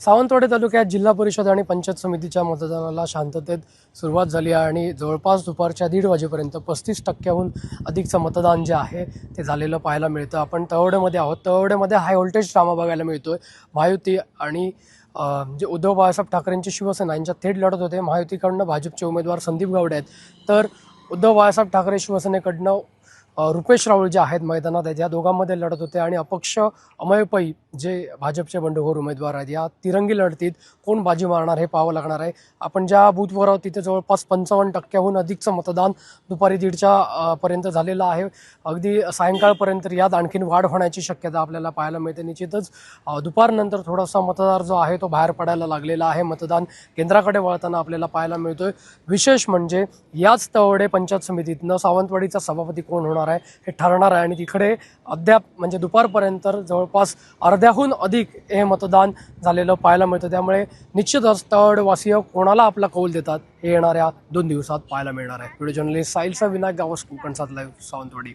सावंतवाडी तालुक्यात जिल्हा परिषद आणि पंचायत समितीच्या मतदानाला शांततेत सुरुवात झाली आहे आणि जवळपास दुपारच्या दीड वाजेपर्यंत पस्तीस टक्क्याहून अधिकचं मतदान जे आहे ते झालेलं पाहायला मिळतं. आपण तळवड्यामध्ये आहोत. तळवड्यामध्ये हाय व्होल्टेज ड्रामा बघायला मिळतोय. महायुती आणि जे उद्धव बाळासाहेब ठाकरेंची शिवसेना यांच्यात थेट लढत होते. महायुतीकडनं भाजपचे उमेदवार संदीप गावडे आहेत. तर उद्धव बाळासाहेब ठाकरे शिवसेनेकडनं रुपेश राऊळ जे आहेत मैदानात आहेत या दोघांमध्ये लढत होते आणि अपक्ष अमय पै जे भाजपचे बंडखोर उमेदवार आहेत या तिरंगी लढतीत कोण बाजी मारणार हे पाहावं लागणार आहे. आपण ज्या बूथवर आहोत तिथे जवळपास पंचावन्न टक्क्याहून अधिकचं मतदान दुपारी दीडच्या पर्यंत झालेलं आहे. अगदी सायंकाळपर्यंत यात आणखीन वाढ होण्याची शक्यता आपल्याला पाहायला मिळते. निश्चितच दुपारनंतर थोडासा मतदार जो आहे तो बाहेर पडायला लागलेला आहे. मतदान केंद्राकडे वळताना आपल्याला पाहायला मिळतोय. विशेष म्हणजे याच तवडे पंचायत समितीतनं सावंतवाडीचा सभापती कोण होणार आहे हे ठरणार आहे. आणि तिकडे अद्याप म्हणजे दुपारपर्यंत जवळपास अर्ध्याहून अधिक हे मतदान झालेलं पाहायला मिळतं. त्यामुळे निश्चितच तळवासीय कोणाला आपला कौल देतात हे येणाऱ्या दोन दिवसात पाहायला मिळणार आहे. Video journalist साहिलचा Vinayak Gawas कोकणसात live Sawantwadi.